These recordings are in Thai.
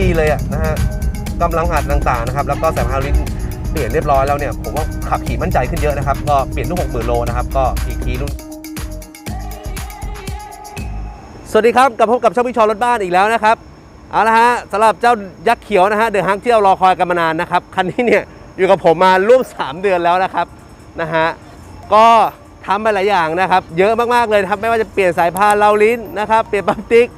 ดีเลยอะนะฮะกำลังอัดต่างๆนะครับ แล้วก็สายพานลิ้นเปลี่ยนเรียบร้อยแล้วเนี่ย ผมว่าขับขี่มั่นใจขึ้นเยอะนะครับ ก็เปลี่ยนลูก60,000โลนะครับ ก็อีกทีรุ่น สวัสดีครับกลับพบกับช่องพิชอรถบ้านอีกแล้วนะครับ เอาละฮะสำหรับเจ้ายักษ์เขียวนะฮะเดอะฮักที่เรารอคอยกันมานานนะครับ คันนี้เนี่ยอยู่กับผมมาร่วม 3 เดือนแล้วนะครับนะฮะ ก็ทำไปหลายอย่างนะครับ เยอะมากๆเลยครับ ไม่ว่าจะเปลี่ยนสายพานเราลิ้นนะครับ เปลี่ยนปั๊มติ๊ก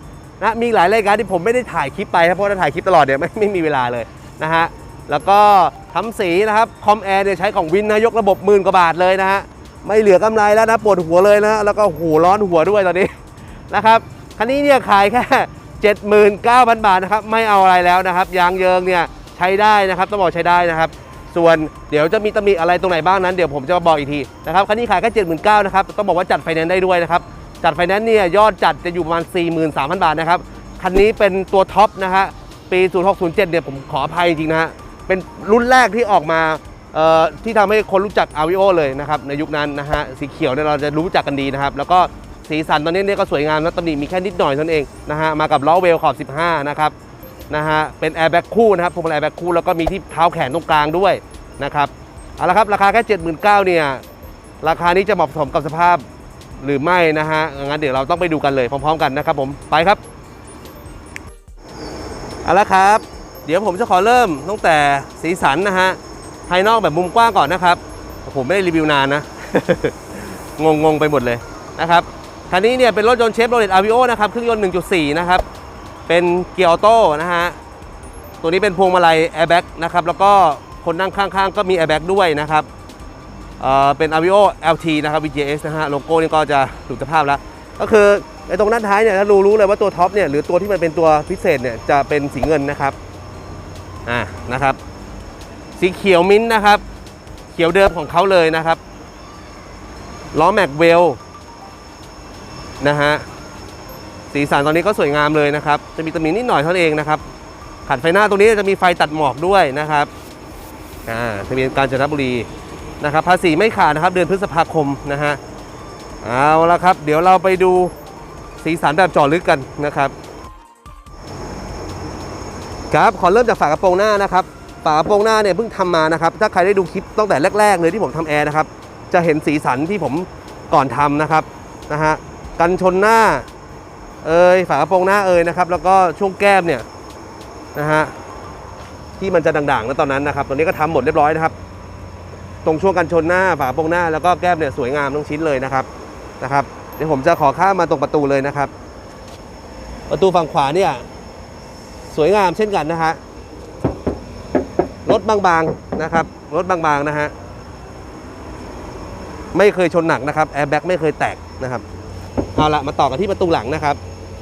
นะมีหลายรายการที่ผมไม่ได้ถ่ายคลิปไปครับเพราะถ้าถ่ายคลิปตลอดเนี่ยไม่ไม่มีเวลาเลยนะฮะแล้วก็ทำสีนะครับคอมแอร์เนี่ยใช้ของวินนะยกระบบหมื่นกว่าบาทเลยนะฮะไม่เหลือกำไรแล้วนะปวดหัวเลยนะแล้วก็หูร้อนหัวด้วยตอนนี้นะครับคันนี้เนี่ยขายแค่ 79,000 บาทนะครับไม่เอาอะไรแล้วนะครับยางเยิงเนี่ยใช้ได้นะครับต้องบอกใช้ได้นะครับ ส่วนเดี๋ยวจะมีตำหนิอะไรตรงไหนบ้างนั้นเดี๋ยวผมจะมาบอกอีกทีนะครับคันนี้ขายแค่ 79,000นะครับต้องบอกว่าจัดไฟแนนซ์ได้ด้วยนะครับ จัดไฟแนนซ์เนี่ยยอดจัดจะอยู่ประมาณ 43,000 บาทนะครับ คันนี้เป็นตัวท็อปนะฮะ ปี 0607 เนี่ยผมขออภัยจริงนะฮะ เป็นรุ่นแรกที่ออกมาเอ่อที่ทำให้คนรู้จักอาวิโอเลยนะครับ ในยุคนั้นนะฮะ สีเขียวเนี่ยเราจะรู้จักกันดีนะครับ แล้วก็สีสันตอนนี้เนี่ยก็สวยงามนะตำหนิมีแค่นิดหน่อยเท่านั้นเองนะฮะ มากับล้อเวลขอบ 15 นะครับนะฮะ เป็นแอร์แบ็กคู่นะครับพวงมาลัยแอร์แบ็กคู่แล้วก็มีที่เท้าแขนตรงกลางด้วยนะครับเอาละครับราคาแค่ 79,000เนี่ยราคานี้จะเหมาะสมกับสภาพ หรือไม่นะฮะงั้นเดี๋ยวเราต้องไปดูกันเลยพร้อมๆ กันนะครับผมไปครับเอาละครับ เดี๋ยวผมจะขอเริ่มตั้งแต่สีสันนะฮะภายนอกแบบมุมกว้างก่อนนะครับผมไม่ได้รีวิวนานนะ งงๆไปหมดเลยนะครับคันนี้เนี่ยเป็นรถยนต์เชฟโรเลตอาวิโอนะครับเครื่องยนต์ 1.4 นะครับ เป็นเกียร์ออโต้นะฮะตัวนี้เป็นพวงมาลัยแอร์แบ็กนะครับแล้วก็คนนั่งข้างๆ ก็มีแอร์แบ็กด้วยนะครับ เป็น Avio LT นะครับ VGS นะฮะ โลโก้นี่ก็จะถูกสภาพแล้ว ก็คือไอ้ตรงด้านท้ายเนี่ยถ้ารู้รู้เลยว่าตัวท็อปเนี่ยหรือตัวที่มันเป็นตัวพิเศษเนี่ยจะเป็นสีเงินนะครับ อ่า นะครับ สีเขียวมิ้นท์นะครับ เขียวเดิมของเขาเลยนะครับ ล้อแม็กเวลนะฮะ สีสันตอนนี้ก็สวยงามเลยนะครับ จะมีตำหนินิดหน่อยเท่านั้นเองนะครับ ขันไฟหน้าตรงนี้จะมีไฟตัดหมอกด้วยนะครับ อ่าทะเบียนกาญจนบุรี นะครับภาษีไม่ขาดนะครับเดือนพฤษภาคมนะฮะเอาละครับ เดี๋ยวเราไปดูสีสันแบบจาะลึกกันนะครับ ครับขอเริ่มจากฝากระโปรงหน้านะครับฝากระโปรงหน้าเนี่ยเพิ่งทำมานะครับถ้าใครได้ดูคลิปตั้งแต่แรก ๆ เลยที่ผมทำแอร์นะครับจะเห็นสีสันที่ผมก่อนทำนะครับนะฮะกันชนหน้าเอยฝากระโปรงหน้าเอยนะครับ แล้วก็ช่วงแก้มเนี่ยนะฮะที่มันจะด่างๆแล้วตอนนั้นนะครับ ตอนนี้ก็ทำหมดเรียบร้อยนะครับ ตรงช่วงกันชนหน้าฝาโปรงหน้าแล้วก็แก้มเนี่ยสวยงามทั้งชิ้นเลยนะครับนะครับ เดี๋ยวผมจะขอข้ามมาตรงประตูเลยนะครับ ประตูฝั่งขวาเนี่ยสวยงามเช่นกันนะฮะรถบางๆนะครับรถบางๆนะฮะไม่เคยชนหนักนะครับแอร์แบ็กไม่เคยแตกนะครับเอาละมาต่อกันที่ประตูหลังนะครับ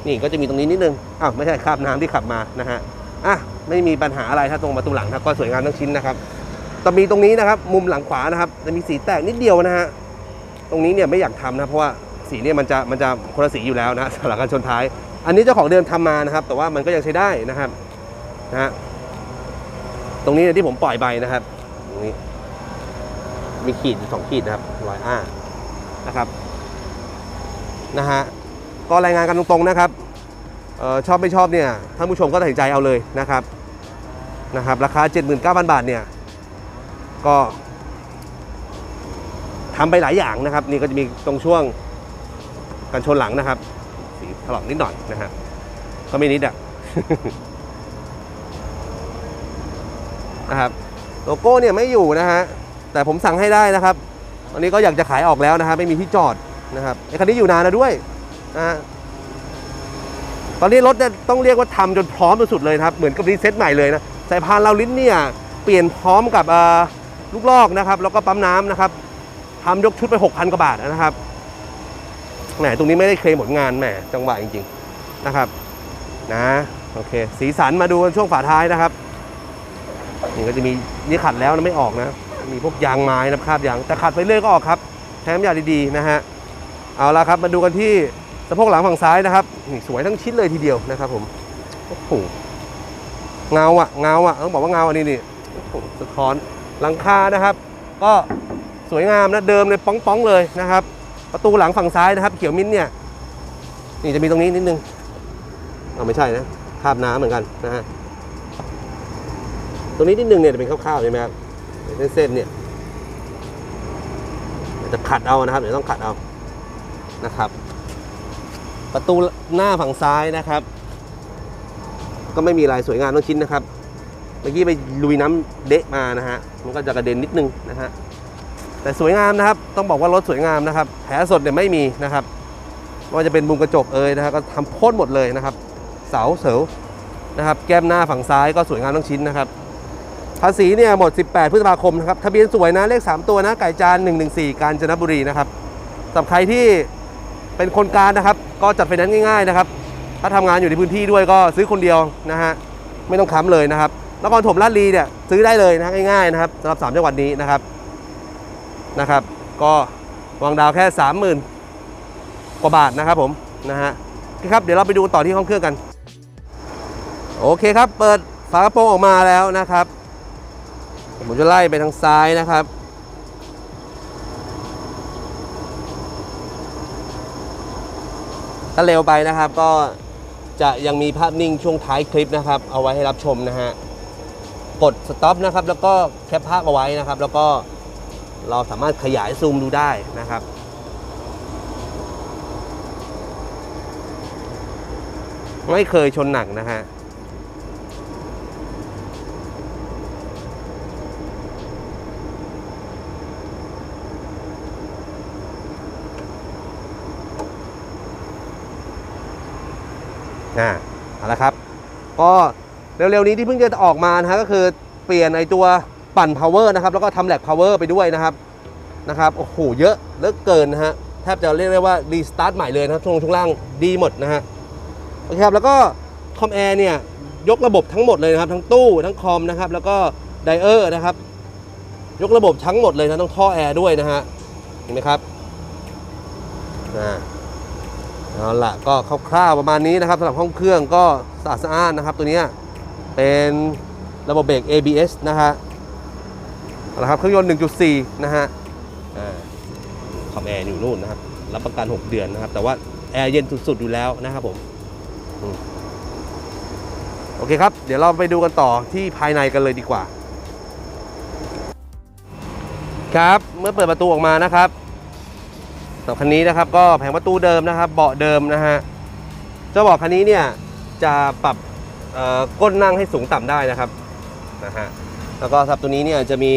นี่ก็จะมีตรงนี้นิดนึงอ้าวไม่ใช่คราบน้ำที่ขับมานะฮะอะไม่มีปัญหาอะไรถ้าตรงประตูหลังครับก็สวยงามทั้งชิ้นนะครับ แต่มีตรงนี้นะครับ มุมหลังขวานะครับ จะมีสีแตกนิดเดียวนะฮะตรงนี้เนี่ยไม่อยากทำนะเพราะว่าสีเนี่ยมันจะมันจะคนละสีอยู่แล้วนะสำหรับการชนท้าย อันนี้เจ้าของเดิมทำมานะครับ แต่ว่ามันก็ยังใช้ได้นะครับนะฮะตรงนี้เนี่ยที่ผมปล่อยไปนะครับตรงนี้มีขีดสองขีดนะครับรอยอ้านะครับนะฮะก็รายงานกันตรงๆนะครับเออชอบไม่ชอบเนี่ยท่านผู้ชมก็ตัดสินใจเอาเลยนะครับนะครับ ราคา 79,000 บาทเนี่ย ก็ทำไปหลายอย่างนะครับ นี่ก็จะมีตรงช่วงกันชนหลังนะครับ สีถลอกนิดหน่อยนะฮะก็ไม่นิดอะนะครับโลโก้เนี่ยไม่อยู่นะฮะแต่ผมสั่งให้ได้นะครับตอนนี้ก็อยากจะขายออกแล้วนะครับไม่มีที่จอดนะครับไอ้คันนี้อยู่นานแล้วด้วยนะฮะตอนนี้รถเนี่ยต้องเรียกว่าทำจนพร้อมสุดเลยครับ เหมือนกับรีเซ็ตใหม่เลยนะสายพานเราลิ้นเนี่ยเปลี่ยนพร้อมกับเอ่อ ลูกลอกนะครับ แล้วก็ปั๊มน้ำนะครับทำยกชุดไป 6,000กว่าบาทนะครับแหมตรงนี้ไม่ได้เคลมผลงานแหมจังหวะจริงๆนะครับนะโอเค สีสันมาดูกันช่วงฝาท้ายนะครับนี่ก็จะมีนี่ขัดแล้วนะไม่ออกนะ มีพวกยางไม้นะคราบยางแต่ขัดไปเรื่อยก็ออกครับใช้น้ำยาดีๆนะฮะเอาละครับมาดูกันที่สะโพกหลังฝั่งซ้ายนะครับนี่สวยทั้งชิ้นเลยทีเดียวนะครับผมโอ้โหเงาอะเงาอะต้องบอกว่าเงาอันนี้นี่โอ้โหสะท้อน หลังคานะครับ ก็สวยงามนะเดิมเลยป้องๆเลยนะครับ ประตูหลังฝั่งซ้ายนะครับ เขียวมิ้นเนี่ยนี่จะมีตรงนี้นิดนึงเอาไม่ใช่นะคาบน้ำเหมือนกันนะฮะตรงนี้นิดนึงเนี่ยจะเป็นคร่าวๆใช่ไหมครับเส้นๆเนี่ยจะขัดเอานะครับเดี๋ยวต้องขัดเอานะครับ ประตูหน้าฝั่งซ้ายนะครับ ก็ไม่มีลายสวยงามทั้งชิ้นนะครับ เมื่อกี้ไปลุยน้ำเดะมานะฮะ มันก็จะกระเด็นนิดนึงนะฮะ แต่สวยงามนะครับ ต้องบอกว่ารถสวยงามนะครับ แผลสดเนี่ยไม่มีนะครับไม่ว่าจะเป็นมุมกระจกเอยนะครับก็ทำพ่นหมดเลยนะครับ เสาเสวนะครับ แก้มหน้าฝั่งซ้ายก็สวยงามทั้งชิ้นนะครับ ภาษีเนี่ยหมด 18 พฤษภาคมนะครับ ทะเบียนสวยนะ เลข 3 ตัวนะ ไก่จาน 114 กาญจนบุรีนะครับสำหรับใครที่เป็นคนกลารนะครับ ก็จัดไฟแนนซ์ง่ายๆนะครับ ถ้าทำงานอยู่ในพื้นที่ด้วยก็ซื้อคนเดียวนะฮะ ไม่ต้องค้ำเลยนะครับ นครถมลาดลีเนี่ยซื้อได้เลยนะง่ายๆนะครับสำหรับ 3 จังหวัดนี้นะครับนะครับ ก็วางดาวแค่ 30,000 กว่าบาทนะครับผมนะฮะครับเดี๋ยวเราไปดูต่อที่ห้องเครื่องกัน โอเคครับ เปิดฝากระโปรงออกมาแล้วนะครับ ผมจะไล่ไปทางซ้ายนะครับถ้าเร็วไปนะครับก็จะยังมีภาพนิ่งช่วงท้ายคลิปนะครับ เอาไว้ให้รับชมนะฮะ กดสต็อปนะครับแล้วก็แคปภาพเอาไว้นะครับ แล้วก็เราสามารถขยายซูมดูได้นะครับ ไม่เคยชนหนักนะฮะอ่าเอาละครับ ก็ เร็วๆนี้ที่เพิ่งจะออกมานะฮะก็คือเปลี่ยนไอตัวปั่น power นะครับแล้วก็ทำแลก power ไปด้วยนะครับนะครับโอ้โหเยอะเหลือเกินนะฮะแทบจะเรียกได้ว่ารีสตาร์ทใหม่เลยนะครับช่วงช่วงล่างดีหมดนะฮะโอเคครับแล้วก็คอมแอร์เนี่ยยกระบบทั้งหมดเลยนะครับ ทั้งตู้ทั้งคอมนะครับแล้วก็ไดเออร์นะครับ ยกระบบทั้งหมดเลยนะต้องท่อแอร์ด้วยนะฮะเห็นไหมครับอ่าเอาละก็คร่าวๆประมาณนี้นะครับสำหรับห้องเครื่องก็สะอาดสะอ้านนะครับตัวเนี้ย เป็นระบบเบรก ABS นะฮะเอาละครับเครื่องยนต์ 1.4 นะฮะอ่าคอมแอร์อยู่นู่นนะครับรับประกัน 6 เดือนนะครับ แต่ว่าแอร์เย็นสุดๆอยู่แล้วนะครับผมอมโอเคครับ เดี๋ยวเราไปดูกันต่อที่ภายในกันเลยดีกว่า ครับเมื่อเปิดประตูออกมานะครับสำหรับคันนี้นะครับ ก็แผงประตูเดิมนะครับ เบาะเดิมนะฮะเจ้าเบาะคันนี้เนี่ยจะปรับ ก้นนั่งให้สูงต่ำได้นะครับนะฮะแล้วก็สำหรับตัวนี้เนี่ยจะมี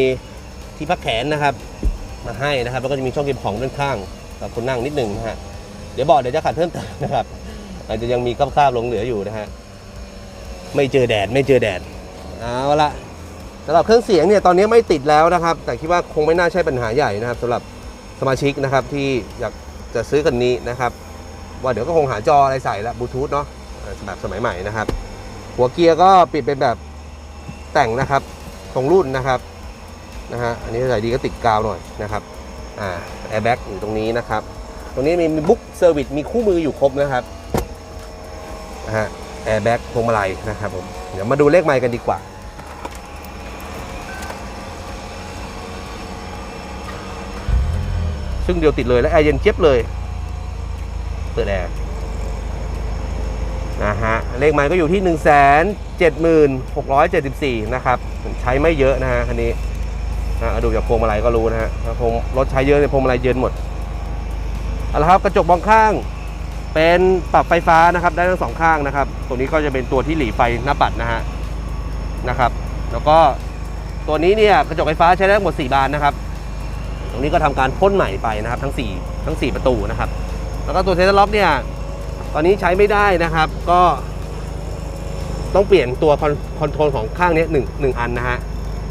ที่พักแขนนะครับมาให้นะครับ แล้วก็จะมีช่องเก็บของด้านข้างสำหรับคนนั่งนิดหนึ่งนะฮะเดี๋ยวเบาะเดี๋ยวจะขัดเพิ่มเติมนะครับ อาจจะยังมีคราบๆหลงเหลืออยู่นะฮะไม่เจอแดดไม่เจอแดดเอาละสำหรับเครื่องเสียงเนี่ยตอนนี้ไม่ติดแล้วนะครับ แต่คิดว่าคงไม่น่าใช่ปัญหาใหญ่นะครับสำหรับสมาชิกนะครับที่อยากจะซื้อคันนี้นะครับ ว่าเดี๋ยวก็คงหาจออะไรใส่ล้วบลูทูธเนาะแบบสมัยใหม่นะครับ หัวเกียร์ก็ปิดเป็นแบบแต่งนะครับตรงรุ่นนะครับนะฮะอันนี้ใส่ดีก็ติดกาวหน่อยนะครับอ่าแอร์แบ็กอยู่ตรงนี้นะครับ ตรงนี้มีบุ๊กเซอร์วิสมีคู่มืออยู่ครบนะครับนะฮะแอร์แบ็กพวงมาลัยนะครับผมเดี๋ยวมาดูเลขไมค์กันดีกว่าซึ่งเดียวติดเลยและแอร์เย็นเจี๊ยบเลยเปิดแอร์ นะฮะเลขไมล์ก็อยู่ที่ 1 7 6 7 4 นะครับ ใช้ไม่เยอะนะฮะคันนี้นะดูจากพวงมาลัยก็รู้นะฮะพวงรถใช้เยอะเนี่ยพวงมาลัยเย็นหมดเอาละครับกระจกมองข้างเป็นปรับไฟฟ้านะครับได้ทั้งสองข้างนะครับ ตัวนี้ก็จะเป็นตัวที่หลีไฟหน้าปัดนะฮะนะครับ แล้วก็ตัวนี้เนี่ยกระจกไฟฟ้าใช้ได้ทั้งหมด 4 บานนะครับ ตรงนี้ก็ทำการพ่นใหม่ไปนะครับ ทั้ง 4 ทั้ง 4 ประตูนะครับ แล้วก็ตัวเทสล็อกเนี่ย ตอนนี้ใช้ไม่ได้นะครับ ก็ต้องเปลี่ยนตัวคอนคอนโทรลของข้างนี้หนึ่งหนึ่งอันนะฮะ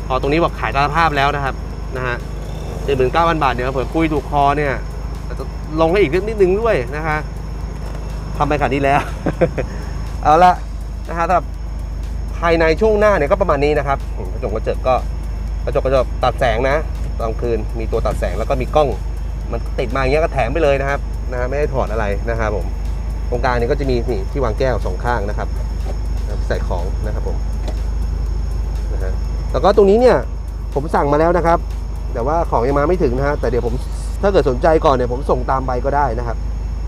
พอตรงนี้บอกขายตาภาพแล้วนะครับนะฮะเจ็ดหมื่นเก้าพันบาทเดี๋ยวเผื่อคุยถูกคอเนี่ยจะลงให้อีกนิดนึงด้วยนะฮะทำไปขนาดนี้แล้ว เอาละนะฮะสำหรับภายในช่วงหน้าเนี่ยก็ประมาณนี้นะครับกระจกกระจกก็กระจกกระจกตัดแสงนะตอนคืนมีตัวตัดแสงแล้วก็มีกล้อง มันติดมาอย่างเงี้ยก็แถมไปเลยนะครับนะฮะไม่ได้ถอดอะไรนะครับผม ตรงกลางนี้ก็จะมีนี่ที่วางแก้วสองข้างนะครับ ใส่ของนะครับผมนะฮะแล้วก็ตรงนี้เนี่ยผมสั่งมาแล้วนะครับ แต่ว่าของยังมาไม่ถึงนะฮะแต่เดี๋ยวผมถ้าเกิดสนใจก่อนเนี่ยผมส่งตามไปก็ได้นะครับ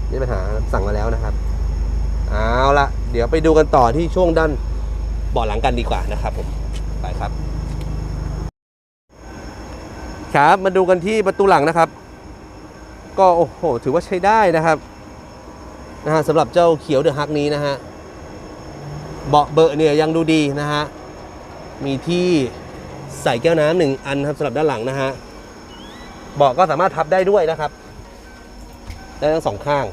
ไม่มีปัญหาสั่งมาแล้วนะครับเอาละเดี๋ยวไปดูกันต่อที่ช่วงด้านเบาะหลังกันดีกว่านะครับผมไปครับ ครับมาดูกันที่ประตูหลังนะครับ ก็โอ้โหถือว่าใช้ได้นะครับ นะฮะสำหรับเจ้าเขียวเดอะฮักนี้นะฮะเบาะเบอะเนี่ยยังดูดีนะฮะมีที่ใส่แก้วน้ำหนึ่งอันครับสำหรับด้านหลังนะฮะเบาะก็สามารถพับได้ด้วยนะครับ ได้ทั้งสองข้าง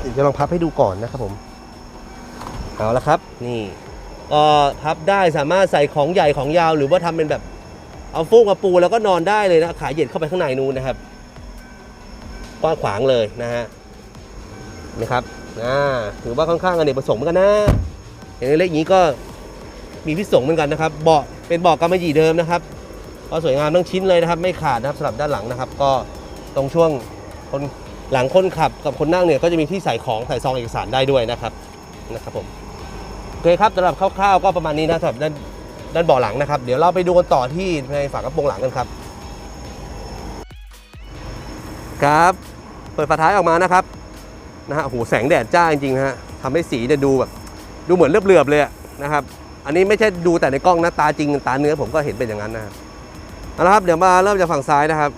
เดี๋ยวจะลองพับให้ดูก่อนนะครับผมเอาละครับนี่ก็พับได้สามารถใส่ของใหญ่ของยาว หรือว่าทำเป็นแบบเอาฟูกมาปูแล้วก็นอนได้เลยนะขาเหยียดเข้าไปข้างในนู้นนะครับ กว้างขวางเลยนะฮะนะครับอ่าถือว่าค่อนข้างอเนกประสงค์เหมือนกันนะ อย่างเล็กอย่างนี้ก็มีพิสงเหมือนกันนะครับ เบาะเป็นเบาะกำมะหยี่เดิมนะครับก็สวยงามทั้งชิ้นเลยนะครับ ไม่ขาดนะครับสำหรับด้านหลังนะครับ ก็ตรงช่วงคนหลังคนขับกับคนนั่งเนี่ยก็จะมีที่ใส่ของใส่ซองเอกสารได้ด้วยนะครับนะครับผมโอเคครับสำหรับคร่าวๆก็ประมาณนี้นะสำหรับด้านด้านเบาะหลังนะครับ เดี๋ยวเราไปดูกันต่อที่ในฝากระโปรงหลังกันครับ ครับ เปิดฝาท้ายออกมานะครับนะฮะโอ้โหแสงแดดจ้าจริงๆฮะทำให้สีเนี่ยดูแบบดูเหมือนเลือบๆเลยอะนะครับ อันนี้ไม่ใช่ดูแต่ในกล้องนะตาจริงตาเนื้อผมก็เห็นเป็นอย่างนั้นนะครับเอาละครับเดี๋ยวมาเริ่มจากฝั่งซ้ายนะครับ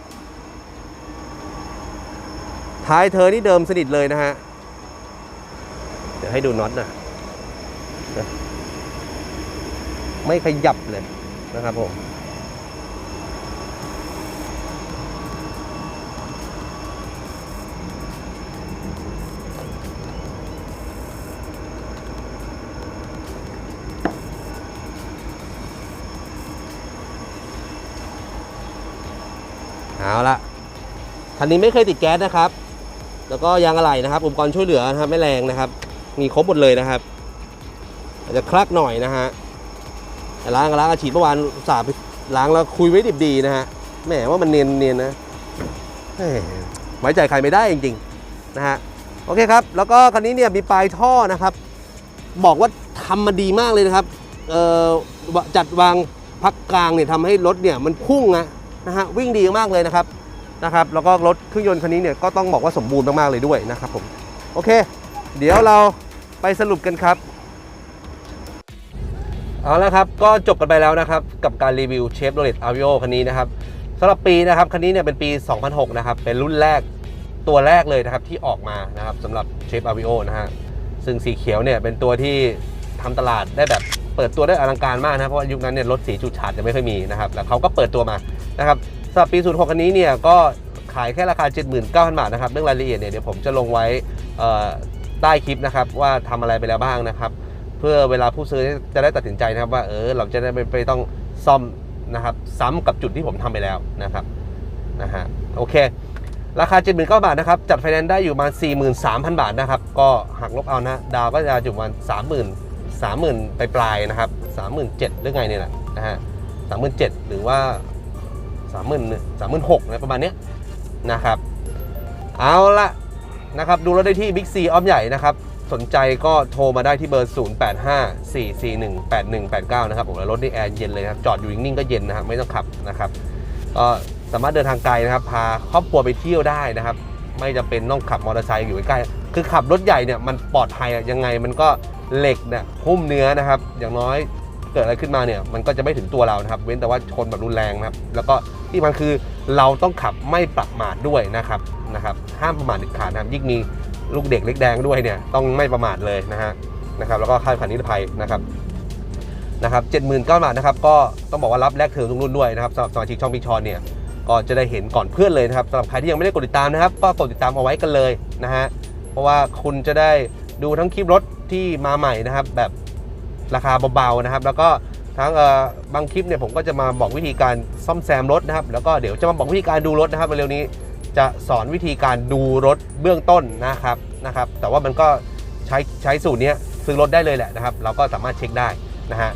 ท้ายเธอนี่เดิมสนิทเลยนะฮะเดี๋ยวให้ดูน็อตนะไม่ขยับเลยนะครับผม คันนี้ไม่เคยติดแก๊สนะครับ แล้วก็ยางอะไหล่นะครับ อุปกรณ์ช่วยเหลือนะครับไม่แรงนะครับ มีครบหมดเลยนะครับ อาจจะคลักหน่อยนะฮะแต่ล้างล้างอาฉีดเมื่อวานสาห์ไปล้างแล้วคุยไว้ดิบดีนะฮะแหมว่ามันเนียนเนียนนะแหมไว้ใจใครไม่ได้จริงๆนะฮะโอเคครับ แล้วก็คันนี้เนี่ยมีปลายท่อนะครับ บอกว่าทำมาดีมากเลยนะครับเอ่อจัดวางพักกลางเนี่ยทำให้รถเนี่ยมันพุ่งนะนะฮะวิ่งดีมากเลยนะครับ นะครับแล้วก็รถเครื่องยนต์คันนี้เนี่ยก็ต้องบอกว่าสมบูรณ์มากๆเลยด้วยนะครับผมโอเค เดี๋ยวเราไปสรุปกันครับเอาละครับก็จบกันไปแล้วนะครับกับการรีวิวเชฟโรเลตอาวิโอคันนี้นะครับสำหรับปีนะครับคันนี้เนี่ยเป็นปี 2006 นะครับเป็นรุ่นแรกตัวแรกเลยนะครับที่ออกมานะครับสำหรับเชฟอาวิโอนะฮะซึ่งสีเขียวเนี่ยเป็นตัวที่ทำตลาดได้แบบเปิดตัวได้อลังการมากนะเพราะว่ายุคนั้นเนี่ยรถสีจูดฉาดจะไม่ค่อยมีนะครับแล้วเขาก็เปิดตัวมานะครับ สำหรับปี 06 คันนี้เนี่ยก็ขายแค่ราคา 79,000 บาทนะครับ เรื่องรายละเอียดเนี่ยเดี๋ยวผมจะลงไว้ใต้คลิปนะครับว่าทำอะไรไปแล้วบ้างนะครับ เพื่อเวลาผู้ซื้อจะได้ตัดสินใจนะครับว่าเออเราจะได้ไม่ไปต้องซ่อมนะครับซ้ำกับจุดที่ผมทำไปแล้วนะครับนะฮะโอเค ราคา 79,000 บาทนะครับ จัดไฟแนนซ์ได้อยู่ประมาณ 43,000 บาทนะครับ ก็หักลบเอานะ ดาวก็จะอยู่ประมาณ 30,000 30,000 ไปปลายนะครับ 37,000หรือไงเนี่ยแหละนะฮะ37,000 หรือว่า สามหมื่นสามหมื่นหกนะประมาณนี้นะครับ เอาละนะครับดูรถได้ที่บิ๊กซีอ้อมใหญ่นะครับ สนใจก็โทรมาได้ที่เบอร์ 0 8 5 4 4 1 8 1 8 9 นะครับผมแล้วรถนี่แอร์เย็นเลยนะครับ จอดอยู่นิ่งๆก็เย็นนะครับ ไม่ต้องขับนะครับก็สามารถเดินทางไกลนะครับ พาครอบครัวไปเที่ยวได้นะครับ ไม่จำเป็นต้องขับมอเตอร์ไซค์อยู่ใกล้คือขับรถใหญ่เนี่ยมันปลอดภัยยังไงมันก็เหล็กเนี่ยหุ้มเนื้อนะครับ อย่างน้อย เกิดอะไรขึ้นมาเนี่ยมันก็จะไม่ถึงตัวเรานะครับเว้นแต่ว่าชนแบบรุนแรงนะครับ แล้วก็ที่มันคือเราต้องขับไม่ประมาทด้วยนะครับนะครับ ห้ามประมาทเด็ดขาดนะครับยิ่งมีลูกเด็กเล็กแดงด้วยเนี่ยต้องไม่ประมาทเลยนะฮะนะครับ แล้วก็ค่าผ่านนิรภัยนะครับนะครับเจ็ดหมื่นเก้าบาทนะครับก็ต้องบอกว่ารับแลกเทอมทุกรุ่นด้วยนะครับสำหรับสมาชิกช่องพิชอนเนี่ยก็จะได้เห็นก่อนเพื่อนเลยนะครับสำหรับใครที่ยังไม่ได้กดติดตามนะครับ ก็กดติดตามเอาไว้กันเลยนะฮะเพราะว่าคุณจะได้ดูทั้งคลิปรถที่มาใหม่นะครับ แบบ ราคาเบาๆนะครับ แล้วก็ทั้งบางคลิปเนี่ยผมก็จะมาบอกวิธีการซ่อมแซมรถนะครับ แล้วก็เดี๋ยวจะมาบอกวิธีการดูรถนะครับเร็วนี้จะสอนวิธีการดูรถเบื้องต้นนะครับนะครับ แต่ว่ามันก็ใช้ใช้สูตรนี้ซื้อรถได้เลยแหละนะครับ เราก็สามารถเช็คได้นะฮะ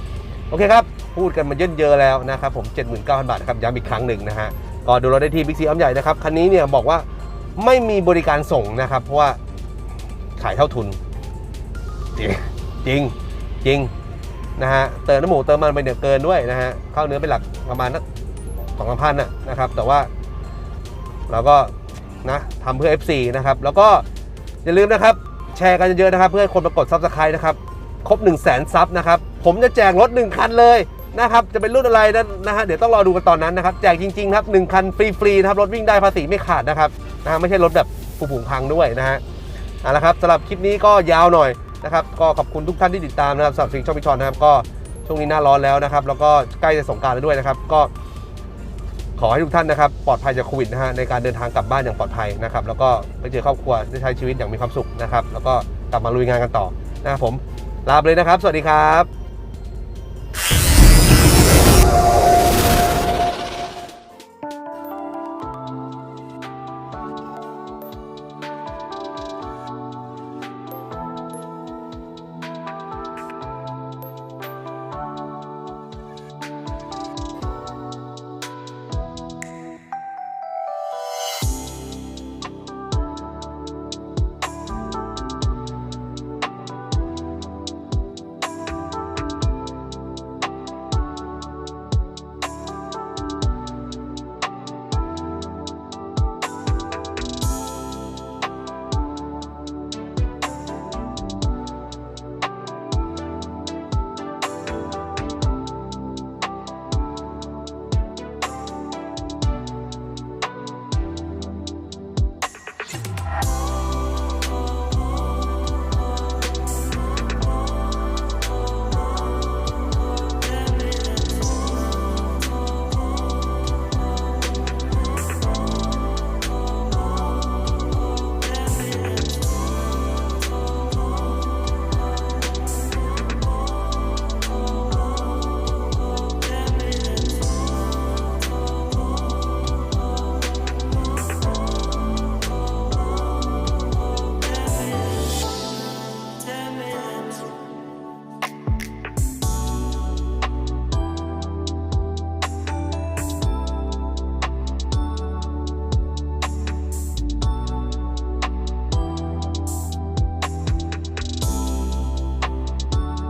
โอเคครับ พูดกันมาเยินเยอะแล้วนะครับผม 79,000 บาทนะครับย้ำอีกครั้งหนึ่งนะฮะก็ดูรถได้ที่บิ๊กซีอ้อมใหญ่นะครับคันนี้เนี่ยบอกว่าไม่มีบริการส่งนะครับ เพราะว่าขายเท่าทุนจริงจริงจริง นะฮะเติมน้ำหมูเติมมันไปเนี่ยเกินด้วยนะฮะเข้าเนื้อเป็นหลักประมาณนักสองพันน่ะนะครับ แต่ว่าเราก็นะทำเพื่อ FC นะครับ แล้วก็อย่าลืมนะครับ แชร์กันเยอะๆนะครับ เพื่อให้คนมากดซับสไครต์นะครับ ครบ 1 0 0 0 0แสนซับนะครับ ผมจะแจกรถ 1 คันเลยนะครับ จะเป็นรุ่นอะไรนั้นนะฮะเดี๋ยวต้องรอดูกันตอนนั้นนะครับ แจกจริงๆครับหนึ่งคันฟรีๆนะครับรถวิ่งได้ภาษีไม่ขาดนะครับนะฮะไม่ใช่รถแบบผูผงพังด้วยนะฮะเอาละครับสำหรับคลิปนี้ก็ยาวหน่อย นะครับก็ขอบคุณทุกท่านที่ติดตามนะครับสำหรับสิ่งช่องพิชอนนะครับก็ช่วงนี้หน้าร้อนแล้วนะครับ แล้วก็ใกล้จะสงกรารแล้วด้วยนะครับ ก็ ขอให้ทุกท่านนะครับปลอดภัยจากโควิดนะฮะในการเดินทางกลับบ้านอย่างปลอดภัยนะครับ แล้วก็ไปเจอครอบครัวได้ใช้ชีวิตอย่างมีความสุขนะครับ แล้วก็กลับมาลุยงานกันต่อนะครับผมลาไปเลยนะครับ สวัสดีครับ